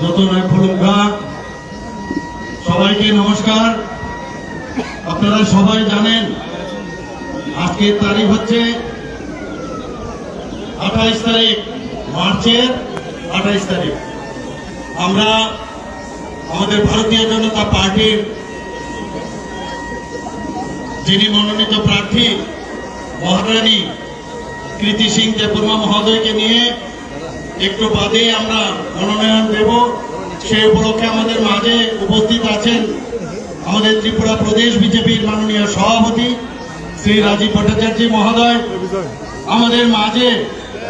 যত নয় ফুলুঙ্গা সবাইকে নমস্কার। আপনারা সবাই জানেন আজকের তারিখ হচ্ছে আঠাইশ তারিখ, মার্চের আঠাইশ তারিখ। আমরা আমাদের ভারতীয় জনতা পার্টির যিনি মনোনীত প্রার্থী, মহারানী কৃতি সিং দেববর্মা মহোদয়কে নিয়ে একটু বাদে আমরা মনোনয়ন দেব। সে উপলক্ষে আমাদের মাঝে উপস্থিত আছেন আমাদের ত্রিপুরা প্রদেশ বিজেপির মাননীয় সভাপতি শ্রী রাজীব ভট্টাচার্য মহোদয়। আমাদের মাঝে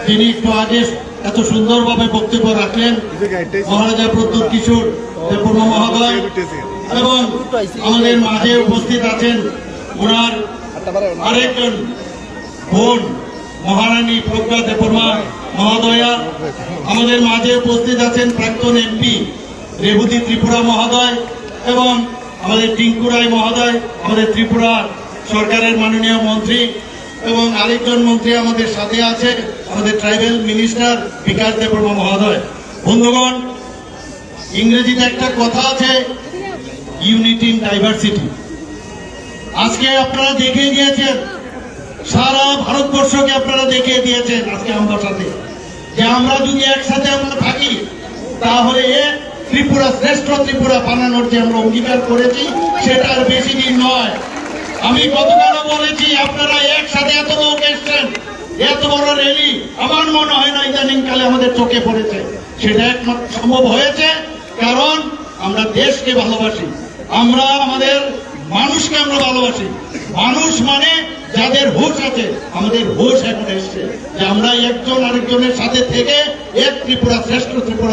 তিনি একটু আগে এত সুন্দরভাবে বক্তব্য রাখলেন, মহারাজা প্রদ্যুৎ কিশোর দেববর্মা মহোদয় এবং আমাদের মাঝে উপস্থিত আছেন ওনার আরেকজন বোন, মহারানী প্রজ্ঞা দেববর্মা। মহোদয়া, আমাদের মাঝে উপস্থিত আছেন প্রাক্তন এমপি রেবতী ত্রিপুরা মহোদয় এবং আমাদের টিঙ্কু রায় মহোদয়, আমাদের ত্রিপুরা সরকারের মাননীয় মন্ত্রী এবং আরেকজন মন্ত্রী আমাদের সাথে আছে আমাদের ট্রাইবেল মিনিস্টার বিকাশ দেববর্মা মহোদয়। বন্ধুগণ, ইংরেজিতে একটা কথা আছে, ইউনিটি ইন ডাইভার্সিটি। আজকে আপনারা দেখে গিয়েছেন সারা ভারতবর্ষকে আপনারা দেখিয়ে দিয়েছেন আজকে আমার সাথে। যে আমরা যদি একসাথে আমরা থাকি, তাহলে ত্রিপুরা, শ্রেষ্ঠ ত্রিপুরা বানানোর যে আমরা অঙ্গীকার করেছি, সেটা আর বেশি দিন নয়। আমি গতকালও বলেছি, আপনারা একসাথে এত লোক এসছেন, এত বড় র্যালি। আমার মনে হয় না ইদানিং কালে আমাদের চোখে পড়েছে। সেটা একমাত্র সম্ভব হয়েছে, কারণ আমরা দেশকে ভালোবাসি। আমরা আমাদের মানুষকে আমরা ভালোবাসি। মানুষ মানে যাদের হুশ আছে, আমাদের হুশ এখন এসছে যে আমরা একজন আরেকজনের সাথে থেকে এক ত্রিপুরা, শ্রেষ্ঠ ত্রিপুরা